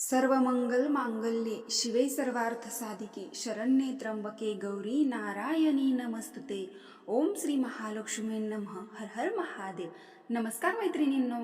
सर्व मंगल मांगल्ये शिवे सर्वार्थ साधिके शरण्ये त्र्यंबके गौरी नारायणी नमस्तुते. ओम श्री महालक्ष्मी नमः हर हर महादेव. नमस्कार मैत्रिणींनो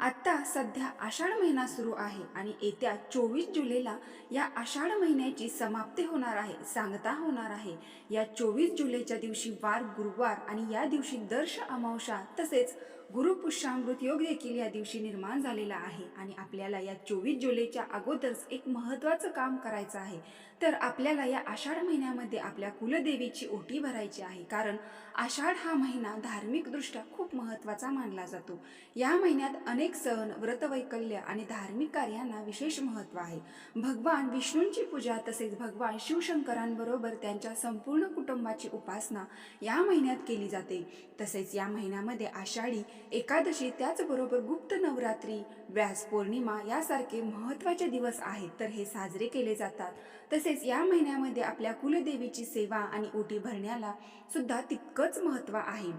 आत्ता सध्या आषाढ महिना सुरू आहे आणि येत्या चोवीस जुलैला या आषाढ महिन्याची समाप्ती होणार आहे सांगता होणार आहे. या चोवीस जुलैच्या दिवशी वार गुरुवार आणि या दिवशी दर्श अमावशा तसेच गुरुपुष्यामृत योग देखील या दिवशी निर्माण झालेला आहे आणि आपल्याला या चोवीस जुलैच्या अगोदरच एक महत्त्वाचं काम करायचं आहे. तर आपल्याला या आषाढ महिन्यामध्ये आपल्या कुलदेवीची ओटी भरायची आहे. कारण आषाढ हा महिना धार्मिकदृष्ट्या खूप महत्त्वाचा मानला जातो. या महिन्यात अनेक सण व्रतवैकल्य आणि धार्मिक कार्यांना विशेष महत्त्व आहे. भगवान विष्णूंची पूजा तसेच भगवान शिवशंकरांबरोबर त्यांच्या संपूर्ण कुटुंबाची उपासना या महिन्यात केली जाते. तसेच या महिन्यामध्ये आषाढी एकादशी त्याचबरोबर गुप्त नवरात्री व्यास पौर्णिमा यासारखे महत्त्वाचे दिवस आहेत. तर हे साजरे केले जातात. तसेच या महिन्यामध्ये आपल्या कुलदेवीची सेवा आणि ओटी भरण्याला सुद्धा तितकंच महत्त्व आहे.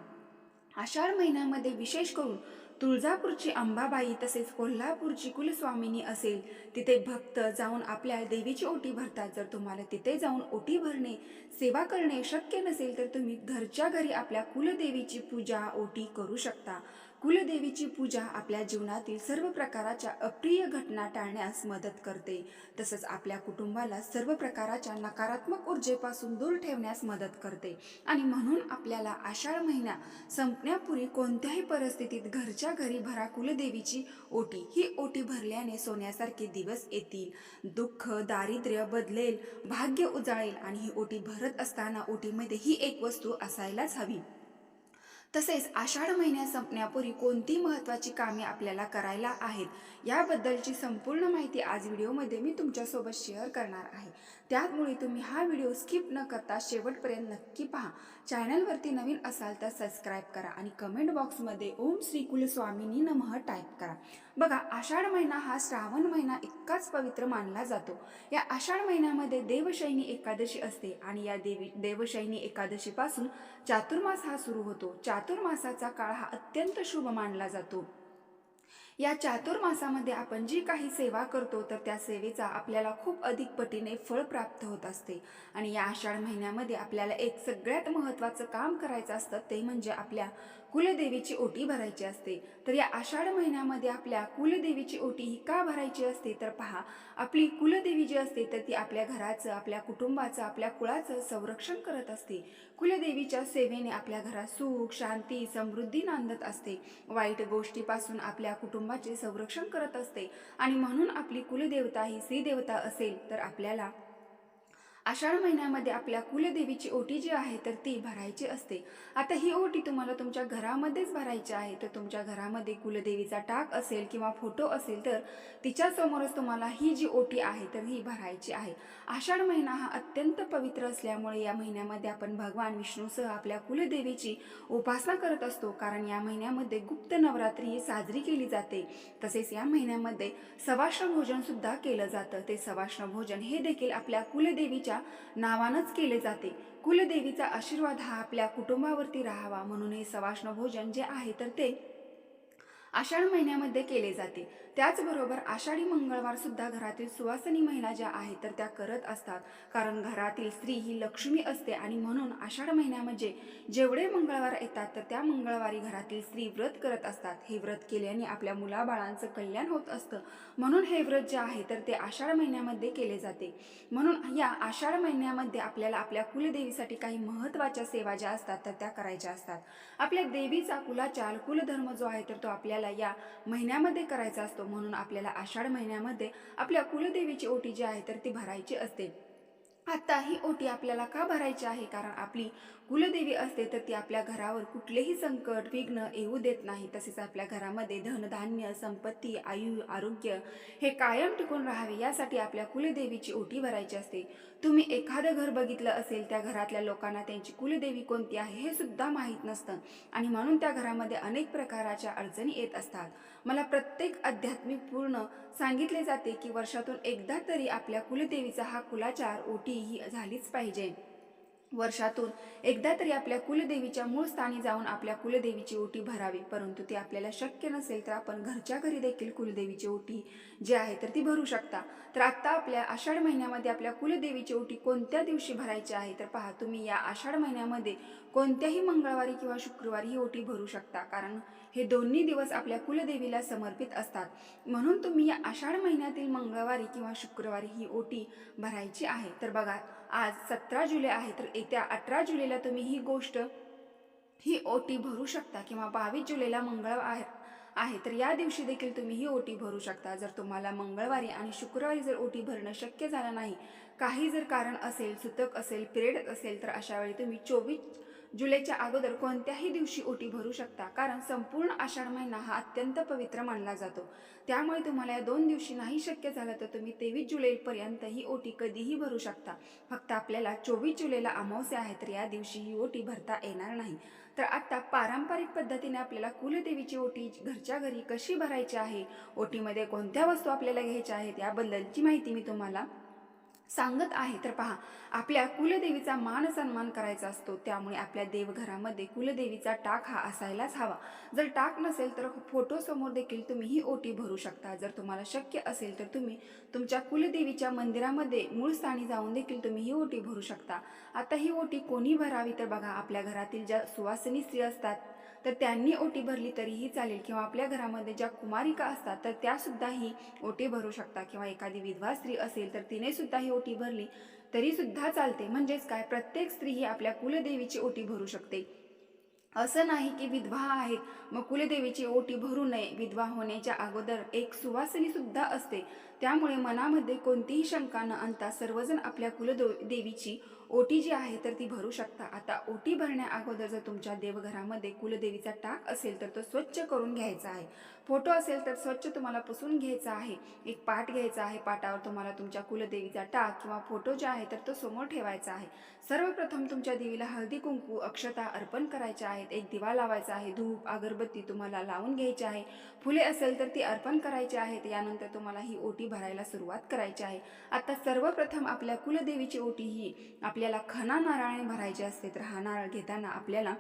आषाढ महिन्यामध्ये विशेष करून तुळजापूरची अंबाबाई तसेच कोल्हापूरची कुलस्वामिनी असेल तिथे भक्त जाऊन आपल्या देवीची ओटी भरतात. जर तुम्हाला तिथे जाऊन ओटी भरणे सेवा करणे शक्य नसेल तर तुम्ही घरच्या घरी आपल्या कुलदेवीची पूजा ओटी करू शकता. कुलदेवीची पूजा आपल्या जीवनातील सर्व प्रकाराच्या अप्रिय घटना टाळण्यास मदत करते. तसंच आपल्या कुटुंबाला सर्व प्रकाराच्या नकारात्मक ऊर्जेपासून दूर ठेवण्यास मदत करते. आणि म्हणून आपल्याला आषाढ महिना संपण्यापूर्वी कोणत्याही परिस्थितीत घरच्या घरी भरा कुलदेवीची ओटी. ही ओटी भरल्याने सोन्यासारखे दिवस येतील. दुःख दारिद्र्य बदलेल भाग्य उजाळेल आणि ही ओटी भरत असताना ओटीमध्ये ही एक वस्तू असायलाच हवी. तसेच आषाढ महिन्या संपण्यापूर्वी कोणती महत्त्वाची कामे आपल्याला करायला आहेत? याबद्दलची संपूर्ण माहिती आज व्हिडिओमध्ये मी तुमच्यासोबत शेअर करणार आहे. त्यामुळे तुम्ही हा व्हिडिओ स्किप न करता शेवटपर्यंत नक्की पहा. चॅनलवरती नवीन असाल तर सबस्क्राईब करा आणि कमेंट बॉक्समध्ये ओम श्री कुलस्वामिनी नमः टाईप करा. बघा आषाढ महिना हा श्रावण महिना इतकाच पवित्र मानला जातो. या आषाढ महिन्यामध्ये देवशैनी एकादशी असते आणि या देवी देवशैनी एकादशीपासून चातुर्मास हा सुरू होतो. चातुर्मासाचा काळ हा अत्यंत शुभ मानला जातो. या चातुर्मासामध्ये आपण जी काही सेवा करतो तर त्या सेवेचा आपल्याला खूप अधिक पटीने फळ प्राप्त होत असते. आणि या आषाढ महिन्यामध्ये आपल्याला एक सगळ्यात महत्त्वाचं काम करायचं असतं ते म्हणजे आपल्या कुलदेवीची ओटी भरायची असते. तर या आषाढ महिन्यामध्ये आपल्या कुलदेवीची ओटी ही का भरायची असते? तर पहा आपली कुलदेवी जी असते तर ती आपल्या घराचं आपल्या कुटुंबाचं आपल्या कुळाचं संरक्षण करत असते. कुलदेवीच्या सेवेने आपल्या घरात सुख शांती समृद्धी नांदत असते. वाईट गोष्टीपासून आपल्या कुटुंबाचे संरक्षण करत असते. आणि म्हणून आपली कुलदेवता ही श्रीदेवता असेल तर आपल्याला आषाढ महिन्यामध्ये आपल्या कुलदेवीची ओटी जी आहे तर ती भरायची असते. आता ही ओटी तुम्हाला तुमच्या घरामध्येच भरायची आहे तर तुमच्या घरामध्ये कुलदेवीचा टाक असेल किंवा फोटो असेल तर तिच्यासमोरच तुम्हाला ही जी ओटी आहे तर ही भरायची आहे. आषाढ महिना हा अत्यंत पवित्र असल्यामुळे या महिन्यामध्ये आपण भगवान विष्णूसह आपल्या कुलदेवीची उपासना करत असतो. कारण या महिन्यामध्ये गुप्त नवरात्री ही साजरी केली जाते. तसेच या महिन्यामध्ये सवाष्ण भोजन सुद्धा केलं जातं. ते सवाष्ण भोजन हे देखील आपल्या कुलदेवीच्या नावानंच केले जाते. कुलदेवीचा आशीर्वाद हा आपल्या कुटुंबावरती राहावा म्हणून हे सवाष्ण भोजन जे आहे तर ते आषाढ महिन्यामध्ये केले जाते. त्याचबरोबर आषाढी मंगळवार सुद्धा घरातील सुवासनी महिला ज्या आहेत तर त्या करत असतात. कारण घरातील स्त्री ही लक्ष्मी असते आणि म्हणून आषाढ महिन्यामध्ये म्हणजे जेवढे मंगळवार येतात तर त्या मंगळवारी घरातील स्त्री व्रत करत असतात. हे व्रत केल्याने आपल्या मुलाबाळांचं कल्याण होत असतं. म्हणून हे व्रत जे आहे तर ते आषाढ महिन्यामध्ये केले जाते. म्हणून या आषाढ महिन्यामध्ये आपल्याला आपल्या कुलदेवीसाठी काही महत्त्वाच्या सेवा ज्या असतात तर त्या करायच्या असतात. आपल्या देवीचा कुलाचार कुलधर्म जो आहे तर तो आपल्याला या महिन्यामध्ये करायचा असतो म्हणून आपल्याला आषाढ महिन्यामध्ये आपल्या कुलदेवीची ओटी जी आहे तर ती भरायची असते. आता ही ओटी आपल्याला का भरायची आहे? कारण आपली कुलदेवी असते तर ती आपल्या घरावर कुठलेही संकट विघ्न येऊ देत नाही. तसेच आपल्या घरामध्ये धनधान्य संपत्ती आयु आरोग्य हे कायम टिकून राहावे यासाठी आपल्या कुलदेवीची ओटी भरायची असते. तुम्ही एखादं घर बघितलं असेल त्या घरातल्या लोकांना त्यांची कुलदेवी कोणती आहे हे सुद्धा माहीत नसतं आणि म्हणून त्या घरामध्ये अनेक प्रकाराच्या अडचणी येत असतात. मला प्रत्येक आध्यात्मिक पूर्ण सांगितले जाते की वर्षातून एकदा तरी आपल्या कुलदेवीचा हा कुलाचार ओटी ही झालीच पाहिजे. वर्षातून एकदा तरी आपल्या कुलदेवीच्या मूळ स्थानी जाऊन आपल्या कुलदेवीची ओटी भरावी परंतु ते आपल्याला शक्य नसेल तर आपण घरच्या घरी देखील कुलदेवीची ओटी जी आहे तर ती भरू शकता. तर आत्ता आपल्या आषाढ महिन्यामध्ये आपल्या कुलदेवीची ओटी कोणत्या दिवशी भरायची आहे तर पहा तुम्ही या आषाढ महिन्यामध्ये कोणत्याही मंगळवारी किंवा शुक्रवारी ही ओटी भरू शकता. कारण हे दोन्ही दिवस आपल्या कुलदेवीला समर्पित असतात. म्हणून तुम्ही या आषाढ महिन्यातील मंगळवारी किंवा शुक्रवारी ही ओटी भरायची आहे. तर बघा आज सतरा जुलै आहे तर येत्या अठरा जुलैला तुम्ही ही गोष्ट ही ओटी भरू शकता किंवा बावीस जुलैला मंगळवार आहे तर या दिवशी देखील तुम्ही ही ओटी भरू शकता. जर तुम्हाला मंगळवारी आणि शुक्रवारी जर ओटी भरणं शक्य झालं नाही काही जर कारण असेल सुतक असेल पिरियड असेल तर अशा वेळी तुम्ही चोवीस जुलैच्या अगोदर कोणत्याही दिवशी ओटी भरू शकता कारण संपूर्ण आषाढ महिना हा अत्यंत पवित्र मानला जातो. त्यामुळे तुम्हाला या दोन दिवशी नाही शक्य झालं तर तुम्ही तेवीस जुलैपर्यंत ही ओटी कधीही भरू शकता. फक्त आपल्याला चोवीस जुलैला अमावस्या आहे तर या दिवशी ही ओटी भरता येणार नाही. तर आत्ता पारंपरिक पद्धतीने आपल्याला कुलदेवीची ओटी घरच्या घरी कशी भरायची आहे? ओटीमध्ये कोणत्या वस्तू आपल्याला घ्यायच्या आहेत? याबद्दलची माहिती मी तुम्हाला सांगत आहे. तर पहा आपल्या कुलदेवीचा मान सन्मान करायचा असतो त्यामुळे आपल्या देवघरामध्ये कुलदेवीचा टाक हा असायलाच हवा. जर टाक नसेल तर फोटो समोर देखील तुम्ही ही ओटी भरू शकता. जर तुम्हाला शक्य असेल तर तुम्ही तुमच्या कुलदेवीच्या मंदिरामध्ये मूळ स्थानी जाऊन देखील तुम्ही ही ओटी भरू शकता. आता ही ओटी कोणी भरावी? तर बघा आपल्या घरातील ज्या सुवासिनी स्त्री असतात तर त्यांनी ओटी भरली तरीही चालेल. किंवा आपल्या घरामध्ये ज्या कुमारिका असतात तर त्या सुद्धा ही ओटी भरू शकता. किंवा एखादी विधवा स्त्री असेल तर तिने सुद्धा ही ओटी भरली तरी सुद्धा चालते. म्हणजेच काय? प्रत्येक स्त्री ही आपल्या कुलदेवीची ओटी भरू शकते. असं नाही की विधवा आहेत मग कुलदेवीची ओटी भरू नये. विधवा होण्याच्या अगोदर एक सुवासिनी सुद्धा असते. त्यामुळे मनामध्ये कोणतीही शंका न आणता सर्वजण आपल्या कुलदेव देवीची ओटी जी आहे तर ती भरू शकता. आता ओटी भरण्या अगोदर जर तुमच्या देवघरामध्ये कुलदेवीचा टाक असेल तर तो स्वच्छ करून घ्यायचा आहे. फोटो असेल तर स्वच्छ तुम्हाला पुसून घ्यायचा आहे. एक पाट घ्यायचा आहे. पाटावर तुम्हाला तुमच्या कुलदेवीचा टाक किंवा फोटो जे आहे तर तो समोर ठेवायचा आहे. सर्वप्रथम तुमच्या देवीला हळदी कुंकू अक्षता अर्पण करायच्या आहेत. एक दिवा लावायचा आहे. धूप अगरबत्ती तुम्हाला लावून घ्यायची आहे. फुले असेल तर ती अर्पण करायची आहेत. यानंतर तुम्हाला ही ओटी भरायला सुरुवात करायची आहे. आता सर्वप्रथम आपल्या कुलदेवीची ओटी ही आपल्याला खना नारळाने भरायची असते. तर हा नारळ घेताना आपल्याला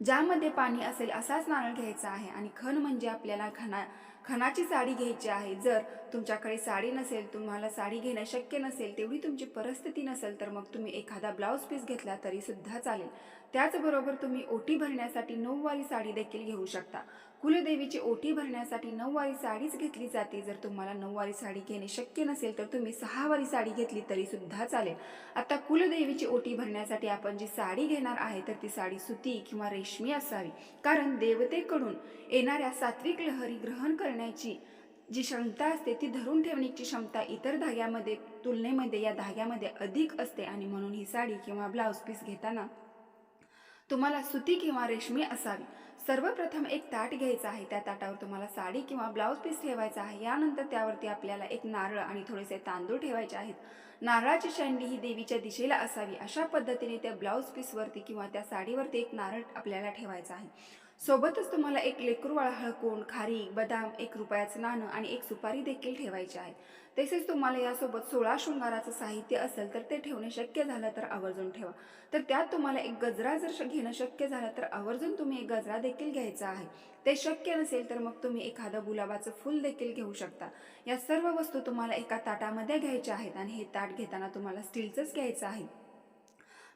ज्यामध्ये पाणी असेल असाच नारळ घ्यायचा आहे. आणि खण म्हणजे आपल्याला खना खणाची साडी घ्यायची आहे. जर तुमच्याकडे साडी नसेल तुम्हाला साडी घेणं शक्य नसेल तेवढी तुमची परिस्थिती नसेल तर मग तुम्ही एखादा ब्लाऊज पीस घेतला तरी सुद्धा चालेल. त्याचबरोबर तुम्ही ओटी भरण्यासाठी नऊवारी साडी देखील घेऊ शकता. कुलदेवीची ओटी भरण्यासाठी नऊवारी साडीच घेतली जाते. जर तुम्हाला नऊवारी साडी घेणे शक्य नसेल तर तुम्ही सहावारी साडी घेतली तरी सुद्धा चालेल. आता कुलदेवीची ओटी भरण्यासाठी आपण जी साडी घेणार आहे तर ती साडी सुती किंवा रेशमी असावी. कारण देवतेकडून येणाऱ्या सात्विक लहरी ग्रहण करण्याची जी क्षमता असते ती धरून ठेवण्याची क्षमता इतर धाग्यामध्ये तुलनेमध्ये या धाग्यामध्ये अधिक असते आणि म्हणून ही साडी किंवा ब्लाऊज पीस घेताना तुम्हाला सुती किंवा रेशमी असावी. सर्वप्रथम एक ताट घ्यायचा आहे. त्या ताटावर तुम्हाला साडी किंवा ब्लाऊज पीस ठेवायचा आहे. यानंतर त्यावरती आपल्याला एक नारळ आणि थोडेसे तांदूळ ठेवायचे आहेत. नारळाची शेंडी ही देवीच्या दिशेला असावी. अशा पद्धतीने त्या ब्लाऊज पीसवरती किंवा त्या साडीवरती एक नारळ आपल्याला ठेवायचा आहे. सोबतच तुम्हाला एक लेकरूवाळा हळकून खारी बदाम एक रुपयाचं नाणं आणि एक सुपारी देखील ठेवायची आहे तसेच तुम्हाला यासोबत सोळा शृंगाराचं साहित्य असेल तर ते ठेवणे शक्य झालं तर आवर्जून ठेवा. तर त्यात तुम्हाला एक गजरा जर श- घेणं शक्य झालं तर आवर्जून तुम्ही एक गजरा देखील घ्यायचा आहे. ते शक्य नसेल तर मग तुम्ही एखादं गुलाबाचं फूल देखील घेऊ शकता. या सर्व वस्तू तुम्हाला एका ताटामध्ये घ्यायच्या आहेत आणि हे ताट घेताना तुम्हाला स्टीलचंच घ्यायचं आहे.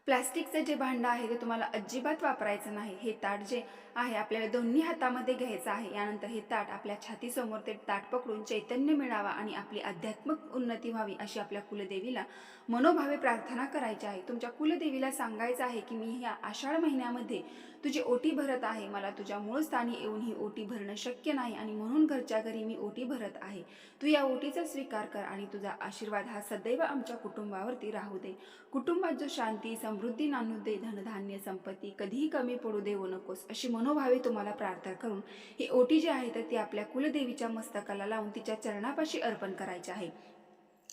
प्लॅस्टिकचं जे भांडं आहे ते तुम्हाला अजिबात वापरायचं नाही. हे ताट जे आहे आपल्याला दोन्ही हातामध्ये घ्यायचं आहे. यानंतर हे ताट आपल्या छातीसमोर ते ताट पकडून चैतन्य मिळावा आणि आपली आध्यात्मिक उन्नती व्हावी अशी आपल्या कुलदेवीला मनोभावे प्रार्थना करायची आहे. तुमच्या कुलदेवीला सांगायचं आहे की मी ह्या आषाढ महिन्यामध्ये तुझी ओटी भरत आहे. मला तुझ्या मूळ स्थानी येऊन ही ओटी भरणं शक्य नाही आणि म्हणून घरच्या घरी मी ओटी भरत आहे. तू या ओटीचा स्वीकार कर आणि तुझा आशीर्वाद हा सदैव आमच्या कुटुंबावरती राहू दे. कुटुंबात जो शांती समृद्धी नांदू दे धनधान्य संपत्ती कधीही कमी पडू देऊ नकोस अशी मनोभावे तुम्हाला प्रार्थना करून ही ओटी जी आहे तर ती आपल्या कुलदेवीच्या मस्तकाला लावून तिच्या चरणापाशी अर्पण करायची आहे.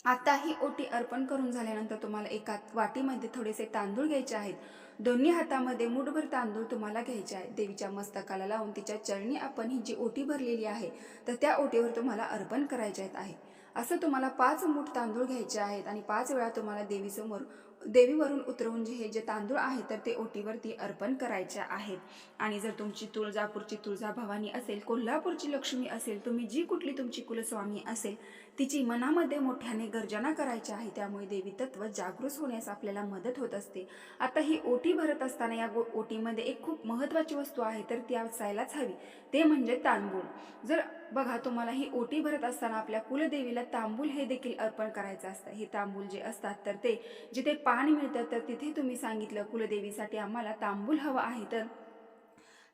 आता ही ओटी अर्पण करून झाल्यानंतर तुम्हाला एका वाटीमध्ये थोडेसे तांदूळ घ्यायचे आहेत. दोन्ही हातामध्ये मुठभर तांदूळ तुम्हाला घ्यायचे आहेत. देवीच्या मस्तकाला लावून तिच्या चरणी आपण ही जी ओटी भरलेली आहे तर त्या ओटीवर तुम्हाला अर्पण करायचे आहे. असं तुम्हाला पाच मूठ तांदूळ घ्यायचे आहेत आणि पाच वेळा तुम्हाला देवीसमोर देवीवरून उतरवून जे हे जे तांदूळ आहे तर ते ओटीवरती अर्पण करायचे आहेत. आणि जर तुमची तुळजापूरची तुळजाभवानी असेल कोल्हापूरची लक्ष्मी असेल तुम्ही जी कुठली तुमची कुलस्वामी असेल तिची मनामध्ये मोठ्याने गर्जना करायची आहे. त्यामुळे देवी तत्व जागृत होण्यास आपल्याला मदत होत असते. आता ही ओटी भरत असताना या गो ओटीमध्ये एक खूप महत्त्वाची वस्तू आहे तर ती असायलाच हवी. ते म्हणजे तांदूळ. जर बघा तुम्हाला ही ओटी भरत असताना आपल्या कुलदेवीला तांबूल हे देखील अर्पण करायचं असतं. हे तांबूल जे असतात तर ते जिथे पाणी मिळतं तर तिथे तुम्ही सांगितलं कुलदेवीसाठी आम्हाला तांबूल हवं आहे. तर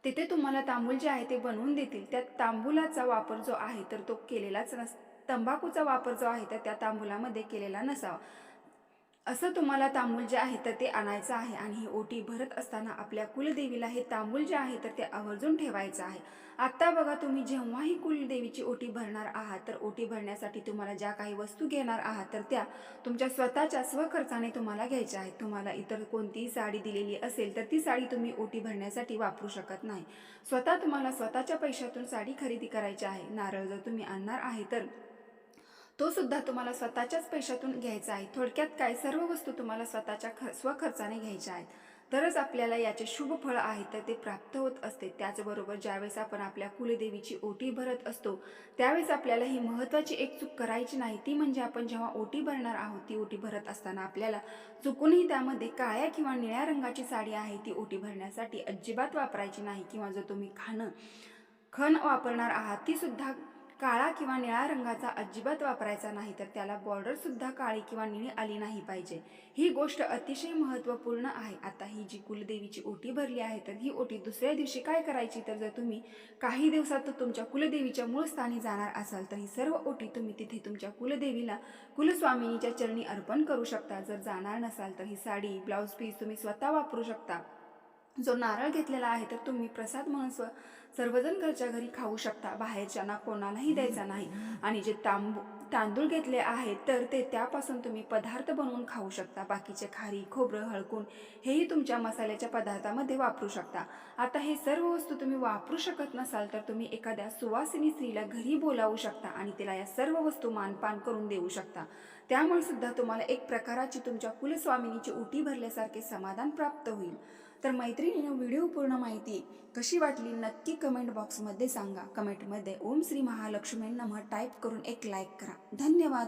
तिथे तुम्हाला तांबूल जे आहे ते बनवून देतील. त्या तांबूलाचा वापर जो आहे तर तो केलेलाच नस तंबाखूचा वापर जो आहे तर त्या तांबुलामध्ये केलेला नसावा. असं तुम्हाला तांबूल जे आहे तर ते आणायचं आहे आणि ही ओटी भरत असताना आपल्या कुलदेवीला हे तांबूल जे आहे तर ते आवर्जून ठेवायचं आहे. आत्ता बघा तुम्ही जेव्हाही कुलदेवीची ओटी भरणार आहात तर ओटी भरण्यासाठी तुम्हाला ज्या काही वस्तू घेणार आहात तर त्या तुमच्या स्वतःच्या स्वखर्चाने तुम्हाला घ्यायच्या आहेत. तुम्हाला इतर कोणतीही साडी दिलेली असेल तर ती साडी तुम्ही ओटी भरण्यासाठी वापरू शकत नाही. स्वतः तुम्हाला स्वतःच्या पैशातून साडी खरेदी करायची आहे. नारळ जर तुम्ही आणणार आहे तर तो सुद्धा तुम्हाला स्वतःच्याच पैशातून घ्यायचा आहे. थोडक्यात काय? सर्व वस्तू तुम्हाला स्वतःच्या ख स्वखर्चाने घ्यायच्या आहेत. तरच आपल्याला याचे शुभ फळ आहे तर ते प्राप्त होत असते. त्याचबरोबर ज्यावेळेस आपण आपल्या कुलदेवीची ओटी भरत असतो त्यावेळेस आपल्याला ही महत्त्वाची एक चूक करायची नाही. ती म्हणजे आपण जेव्हा ओटी भरणार आहोत ती ओटी भरत असताना आपल्याला चुकूनही त्यामध्ये काळ्या किंवा निळ्या रंगाची साडी आहे ती ओटी भरण्यासाठी अजिबात वापरायची नाही. किंवा जर तुम्ही खाणं खण वापरणार आहात ती सुद्धा काळा किंवा निळा रंगाचा अजिबात वापरायचा नाही तर त्याला बॉर्डरसुद्धा काळी किंवा निळी आली नाही पाहिजे. ही गोष्ट अतिशय महत्त्वपूर्ण आहे. आता ही जी कुलदेवीची ओटी भरली आहे तर ही ओटी दुसऱ्या दिवशी काय करायची? तर जर तुम्ही काही दिवसात तुमच्या कुलदेवीच्या मूळ स्थानी जाणार असाल तर ही सर्व ओटी तुम्ही तिथे तुमच्या कुलदेवीला कुलस्वामिनीच्या चरणी अर्पण करू शकता. जर जाणार नसाल तर ही साडी ब्लाऊज पीस तुम्ही स्वतः वापरू शकता. जो नारळ घेतलेला आहे तर तुम्ही प्रसाद म्हणून स्व सर्वजण घरच्या घरी खाऊ शकता. बाहेरच्यांना कोणालाही द्यायचा नाही. आणि जे तांबू तांदूळ घेतले आहेत तर ते त्यापासून तुम्ही पदार्थ बनवून खाऊ शकता. बाकीचे खारी खोबरं हळकून हेही तुमच्या मसाल्याच्या पदार्थामध्ये वापरू शकता. आता हे सर्व वस्तू तुम्ही वापरू शकत नसाल तर तुम्ही एखाद्या सुवासिनी स्त्रीला घरी बोलावू शकता आणि तिला या सर्व वस्तू मानपान करून देऊ शकता. त्यामुळे सुद्धा तुम्हाला एक प्रकाराची तुमच्या कुलस्वामिनीची उटी भरल्यासारखे समाधान प्राप्त होईल. तर मैत्रिणीनं व्हिडिओ पूर्ण माहिती कशी वाटली नक्की कमेंट बॉक्समध्ये सांगा. कमेंटमध्ये ओम श्री महालक्ष्मी नमः टाईप करून एक लाईक करा. धन्यवाद.